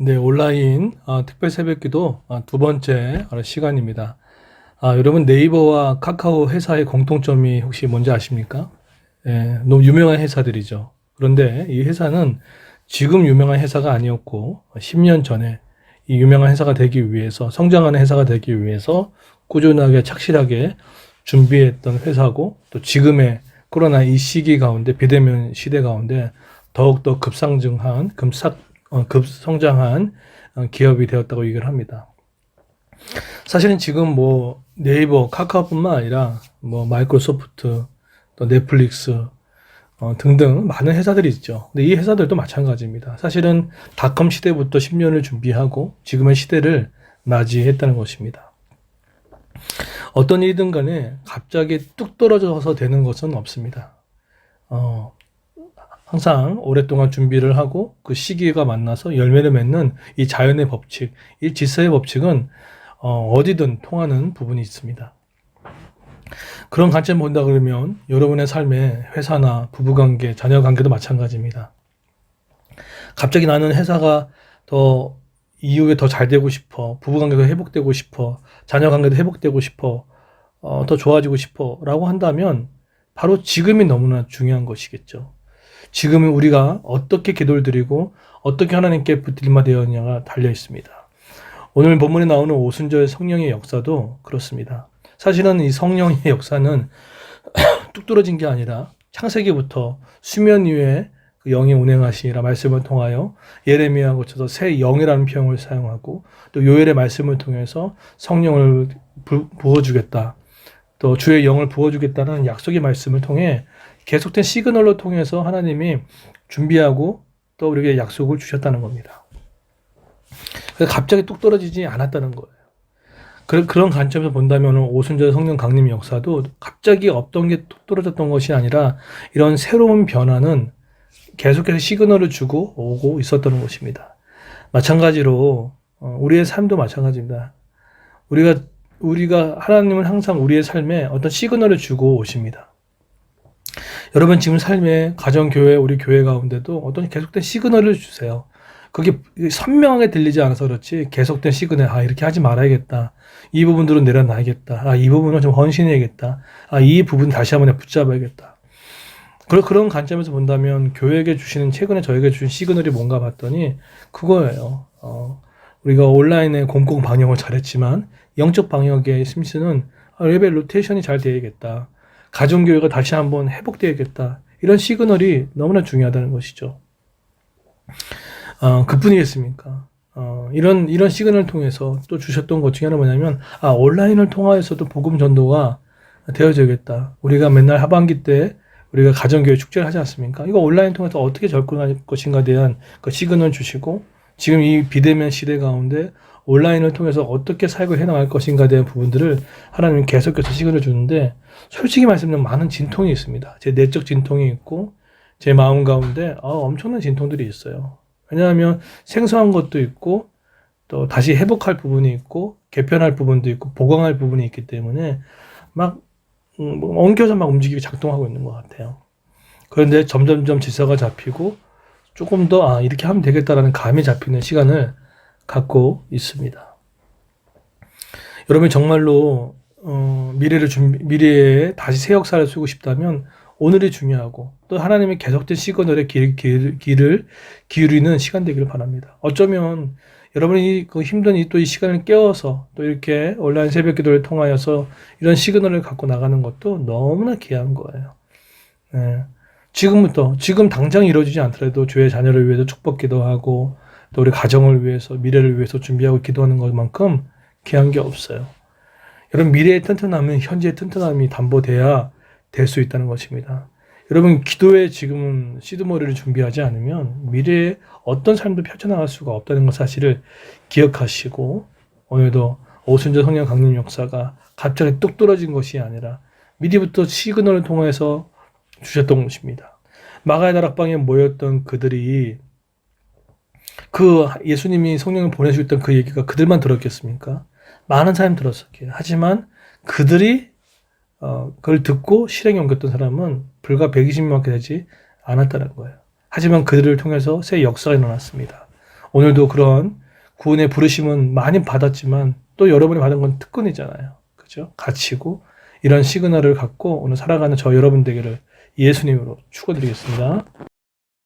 네, 온라인 아, 특별 새벽기도 아, 두 번째 아, 시간입니다. 아, 여러분 네이버와 카카오 회사의 공통점이 혹시 뭔지 아십니까? 예, 너무 유명한 회사들이죠. 그런데 이 회사는 지금 유명한 회사가 아니었고 10년 전에 이 유명한 회사가 되기 위해서 성장하는 회사가 되기 위해서 꾸준하게 착실하게 준비했던 회사고 또 지금의 코로나 이 시기 가운데 비대면 시대 가운데 더욱더 급상승한 급삭 어, 급성장한 어, 기업이 되었다고 얘기를 합니다. 사실은 지금 뭐 네이버, 카카오뿐만 아니라 뭐 마이크로소프트, 또 넷플릭스 어, 등등 많은 회사들이 있죠. 근데 이 회사들도 마찬가지입니다. 사실은 닷컴 시대부터 10년을 준비하고 지금의 시대를 맞이했다는 것입니다. 어떤 일이든 간에 갑자기 뚝 떨어져서 되는 것은 없습니다. 어, 항상 오랫동안 준비를 하고 그 시기가 만나서 열매를 맺는 이 자연의 법칙, 이 질서의 법칙은 어, 어디든 통하는 부분이 있습니다. 그런 관점 본다 그러면 여러분의 삶에 회사나 부부관계, 자녀관계도 마찬가지입니다. 갑자기 나는 회사가 더 이후에 더 잘 되고 싶어, 부부관계도 회복되고 싶어, 자녀관계도 회복되고 싶어, 어, 더 좋아지고 싶어 라고 한다면 바로 지금이 너무나 중요한 것이겠죠. 지금은 우리가 어떻게 기도를 드리고 어떻게 하나님께 붙들마 되었냐가 달려 있습니다. 오늘 본문에 나오는 오순절 성령의 역사도 그렇습니다. 사실은 이 성령의 역사는 뚝 떨어진 게 아니라 창세기부터 수면 위에 그 영이 운행하시라 말씀을 통하여 예레미야 고쳐서 새 영이라는 표현을 사용하고 또 요엘의 말씀을 통해서 성령을 부, 부어주겠다. 또 주의 영을 부어주겠다는 약속의 말씀을 통해 계속된 시그널로 통해서 하나님이 준비하고 또 우리에게 약속을 주셨다는 겁니다. 갑자기 뚝 떨어지지 않았다는 거예요. 그, 그런 관점에서 본다면 오순절 성령 강림 역사도 갑자기 없던 게 뚝 떨어졌던 것이 아니라 이런 새로운 변화는 계속해서 시그널을 주고 오고 있었던 것입니다. 마찬가지로 어, 우리의 삶도 마찬가지입니다. 우리가 우리가 하나님은 항상 우리의 삶에 어떤 시그널을 주고 오십니다. 여러분 지금 삶에 가정 교회 우리 교회 가운데도 어떤 계속된 시그널을 주세요. 그게 선명하게 들리지 않아서 그렇지 계속된 시그널 아 이렇게 하지 말아야겠다. 이 부분들은 내려놔야겠다. 아 이 부분은 좀 헌신해야겠다. 아 이 부분 다시 한번 붙잡아야겠다. 그런 그런 관점에서 본다면 교회에게 주시는 최근에 저에게 주신 시그널이 뭔가 봤더니 그거예요. 어, 우리가 온라인에 공공 방역을 잘했지만 영적 방역의 심스는 레벨 로테이션이 잘 돼야겠다. 가정교회가 다시 한번 회복돼야겠다. 이런 시그널이 너무나 중요하다는 것이죠. 어, 그뿐이겠습니까? 어, 이런, 이런 시그널을 통해서 또 주셨던 것 중에 하나 뭐냐면, 아, 온라인을 통하여서도 복음 전도가 되어져야겠다. 우리가 맨날 하반기 때 우리가 가정교회 축제를 하지 않습니까? 이거 온라인 통해서 어떻게 접근할 것인가에 대한 그 시그널 주시고, 지금 이 비대면 시대 가운데 온라인을 통해서 어떻게 사역을 해나갈 것인가에 대한 부분들을 하나님이 계속해서 시그널을 주는데, 솔직히 말씀드리면 많은 진통이 있습니다. 제 내적 진통이 있고, 제 마음 가운데 아, 엄청난 진통들이 있어요. 왜냐하면 생소한 것도 있고, 또 다시 회복할 부분이 있고, 개편할 부분도 있고, 보강할 부분이 있기 때문에 막 음, 뭐 엉켜서 막 움직이고 작동하고 있는 것 같아요. 그런데 점점점 질서가 잡히고 조금 더 아, 이렇게 하면 되겠다라는 감이 잡히는 시간을 갖고 있습니다. 여러분이 정말로 어, 미래를 준비, 미래에 다시 새 역사를 쓰고 싶다면 오늘이 중요하고 또 하나님의 계속된 시그널에 길, 길, 길을 기울이는 시간 되기를 바랍니다. 어쩌면 여러분이 그 힘든 이 또 이 시간을 깨워서 또 이렇게 온라인 새벽 기도를 통하여서 이런 시그널을 갖고 나가는 것도 너무나 귀한 거예요. 네. 지금부터, 지금 당장 이루어지지 않더라도 주의 자녀를 위해서 축복 기도하고 또 우리 가정을 위해서 미래를 위해서 준비하고 기도하는 것만큼 귀한 게 없어요. 여러분 미래의 튼튼함은 현재의 튼튼함이 담보돼야 될 수 있다는 것입니다. 여러분 기도에 지금은 시드머리를 준비하지 않으면 미래에 어떤 삶도 펼쳐나갈 수가 없다는 것 사실을 기억하시고 오늘도 오순절 성령 강림 역사가 갑자기 뚝 떨어진 것이 아니라 미리부터 시그널을 통해서 주셨던 것입니다. 마가의 다락방에 모였던 그들이 그 예수님이 성령을 보내주셨던 그 얘기가 그들만 들었겠습니까? 많은 사람이 들었었기에 하지만 그들이 어, 그걸 듣고 실행에 옮겼던 사람은 불과 120명밖에 되지 않았다는 거예요. 하지만 그들을 통해서 새 역사가 일어났습니다. 오늘도 그런 구원의 부르심은 많이 받았지만 또 여러분이 받은 건 특권이잖아요. 그죠? 가치고 이런 시그널을 갖고 오늘 살아가는 저 여러분 되기를 예수님으로 축원드리겠습니다.